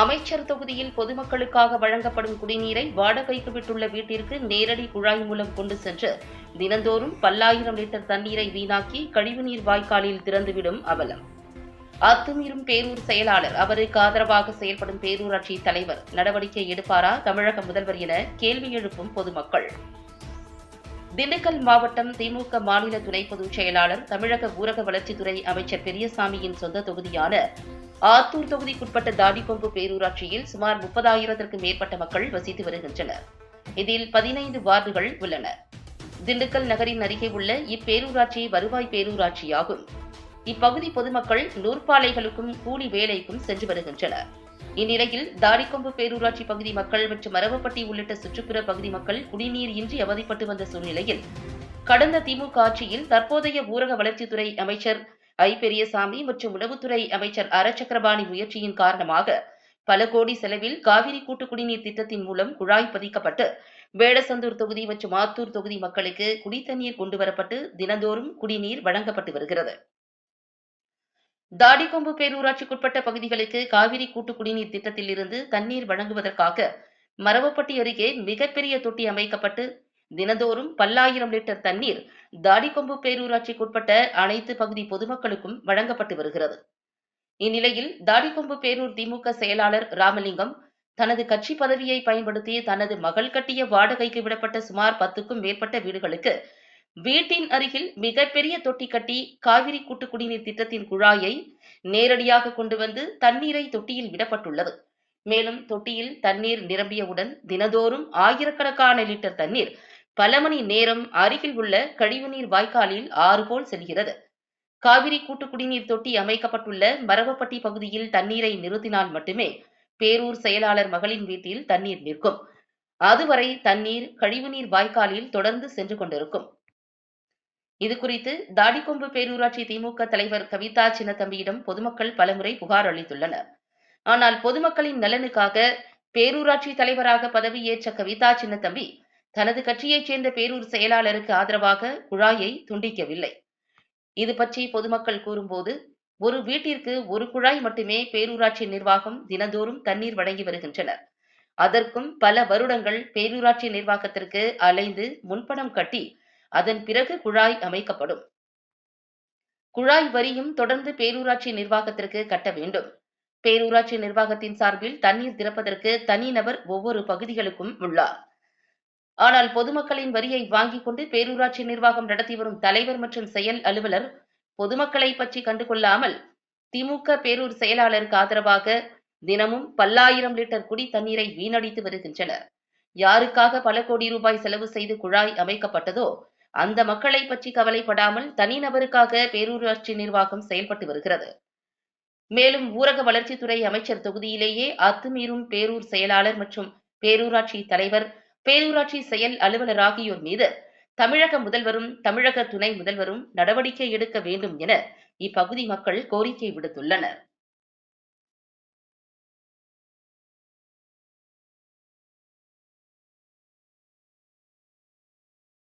அமைச்சர் தொகுதியில் பொதுமக்களுக்காக வழங்கப்படும் குடிநீரை வாடகைக்கு விட்டுள்ள வீட்டிற்கு நேரடி குழாய் மூலம் கொண்டு சென்று தினந்தோறும் பல்லாயிரம் லிட்டர் தண்ணீரை வீணாக்கி கழிவுநீர் வாய்க்காலில் திறந்துவிடும் அவலம். அத்துமீறும் பேரூர் செயலாளர் அவருக்கு ஆதரவாக செயல்படும் பேரூராட்சி தலைவர் நடவடிக்கை எடுப்பாரா தமிழக முதல்வர் என கேள்வி எழுப்பும் பொதுமக்கள். திண்டுக்கல் மாவட்டம் திமுக மாநில துணை பொதுச் செயலாளர் தமிழக ஊரக வளர்ச்சித்துறை அமைச்சர் பெரியசாமியின் சொந்த தொகுதியான ஆத்தூர் தொகுதிக்குட்பட்ட தாடிக்கொம்பு பேரூராட்சியில் சுமார் முப்பதாயிரத்திற்கும் மேற்பட்ட மக்கள் வசித்து வருகின்றனர். இதில் பதினைந்து வார்டுகள் உள்ளன. திண்டுக்கல் நகரின் அருகே உள்ள இப்பேரூராட்சி வருவாய் பேரூராட்சியாகும். இப்பகுதி பொதுமக்கள் நூற்பாலைகளுக்கும் கூலி வேலைக்கும் சென்று வருகின்றனர். இந்நிலையில் தாடிக்கொம்பு பேரூராட்சி பகுதி மக்கள் மற்றும் மரவப்பட்டி உள்ளிட்ட சுற்றுப்புற பகுதி மக்கள் குடிநீர் இன்றி அவதிப்பட்டு வந்த சூழ்நிலையில் கடந்த திமுக ஆட்சியில் தற்போதைய ஊரக வளர்ச்சித்துறை அமைச்சர் ஐ. பெரியசாமி மற்றும் உணவுத்துறை அமைச்சர் அரச்சக்கரபாணி முயற்சியின் காரணமாக பல கோடி செலவில் காவிரி கூட்டு குடிநீர் திட்டத்தின் மூலம் குழாய் பதிக்கப்பட்டு வேடசந்தூர் தொகுதி மற்றும் ஆத்தூர் தொகுதி மக்களுக்கு குடித்தண்ணீர் கொண்டுவரப்பட்டு தினந்தோறும் குடிநீர் வழங்கப்பட்டு வருகிறது. தாடிக்கொம்பு பேரூராட்சிக்குட்பட்ட பகுதிகளுக்கு காவிரி கூட்டு குடிநீர் திட்டத்தில் இருந்து தண்ணீர் வழங்குவதற்காக மரவப்பட்டி அருகே மிகப்பெரிய தொட்டி அமைக்கப்பட்டு தினந்தோறும் பல்லாயிரம் லிட்டர் தண்ணீர் தாடிக்கொம்பு பேரூராட்சிக்குட்பட்ட அனைத்து பகுதி பொதுமக்களுக்கும் வழங்கப்பட்டு வருகிறது. இந்நிலையில் தாடிக்கொம்பு பேரூர் திமுக செயலாளர் ராமலிங்கம் தனது கட்சி பதவியை பயன்படுத்தி தனது மகள் கட்டிய வாடகைக்கு விடப்பட்ட சுமார் பத்துக்கும் மேற்பட்ட வீடுகளுக்கு வீட்டின் அருகில் மிகப்பெரிய தொட்டி கட்டி காவிரி கூட்டு குடிநீர் திட்டத்தின் குழாயை நேரடியாக கொண்டு வந்து தண்ணீரை தொட்டியில் விடப்பட்டுள்ளது. மேலும் தொட்டியில் தண்ணீர் நிரம்பியவுடன் தினதோறும் ஆயிரக்கணக்கான லிட்டர் தண்ணீர் பல மணி நேரம் அருகில் உள்ள கழிவுநீர் வாய்க்காலில் ஆறு போல் செல்கிறது. காவிரி கூட்டு குடிநீர் தொட்டி அமைக்கப்பட்டுள்ள மரபப்பட்டி பகுதியில் தண்ணீரை நிறுத்தினால் மட்டுமே பேரூர் செயலாளர் மகளின் வீட்டில் தண்ணீர் நிற்கும். அதுவரை தண்ணீர் கழிவுநீர் வாய்க்காலில் தொடர்ந்து சென்று கொண்டிருக்கும். இதுகுறித்து தாடிக்கொம்பு பேரூராட்சி திமுக தலைவர் கவிதா சின்னத்தம்பியிடம் பொதுமக்கள் பலமுறை புகார் அளித்துள்ளனர். ஆனால் பொதுமக்களின் நலனுக்காக பேரூராட்சி தலைவராக பதவியேற்ற கவிதா சின்னத்தம்பி தனது கட்சியைச் சேர்ந்த பேரூர் செயலாளருக்கு ஆதரவாக குழாயை துண்டிக்கவில்லை. இது பற்றி பொதுமக்கள் கூறும்போது ஒரு வீட்டிற்கு ஒரு குழாய் மட்டுமே பேரூராட்சி நிர்வாகம் தினந்தோறும் தண்ணீர் வழங்கி வருகின்றனர். அதற்கும் பல வருடங்கள் பேரூராட்சி நிர்வாகத்திற்கு அலைந்து முன்பணம் கட்டி அதன் பிறகு குழாய் அமைக்கப்படும். குழாய் வரியும் தொடர்ந்து பேரூராட்சி நிர்வாகத்திற்கு கட்ட வேண்டும். பேரூராட்சி நிர்வாகத்தின் சார்பில் தண்ணீர் திறப்பதற்கு தனிநபர் ஒவ்வொரு பகுதிகளுக்கும் உள்ளார். ஆனால் பொதுமக்களின் வரியை வாங்கிக் கொண்டு பேரூராட்சி நிர்வாகம் நடத்தி வரும் தலைவர் மற்றும் செயல் அலுவலர் பொதுமக்களை பற்றி கண்டுகொள்ளாமல் திமுக பேரூர் செயலாளருக்கு ஆதரவாக தினமும் பல்லாயிரம் லிட்டர் குடி தண்ணீரை வீணடித்து வருகின்றனர். யாருக்காக பல கோடி ரூபாய் செலவு செய்து குழாய் அமைக்கப்பட்டதோ அந்த மக்களை பற்றி கவலைப்படாமல் தனிநபருக்காக பேரூராட்சி நிர்வாகம் செயல்பட்டு வருகிறது. மேலும் ஊரக வளர்ச்சித்துறை அமைச்சர் தொகுதியிலேயே அத்துமீறும் பேரூர் செயலாளர் மற்றும் பேரூராட்சி தலைவர் பேரூராட்சி செயல் அலுவலர் ஆகியோர் மீது தமிழக முதல்வரும் தமிழக துணை முதல்வரும் நடவடிக்கை எடுக்க வேண்டும் என இப்பகுதி மக்கள் கோரிக்கை விடுத்துள்ளனர்.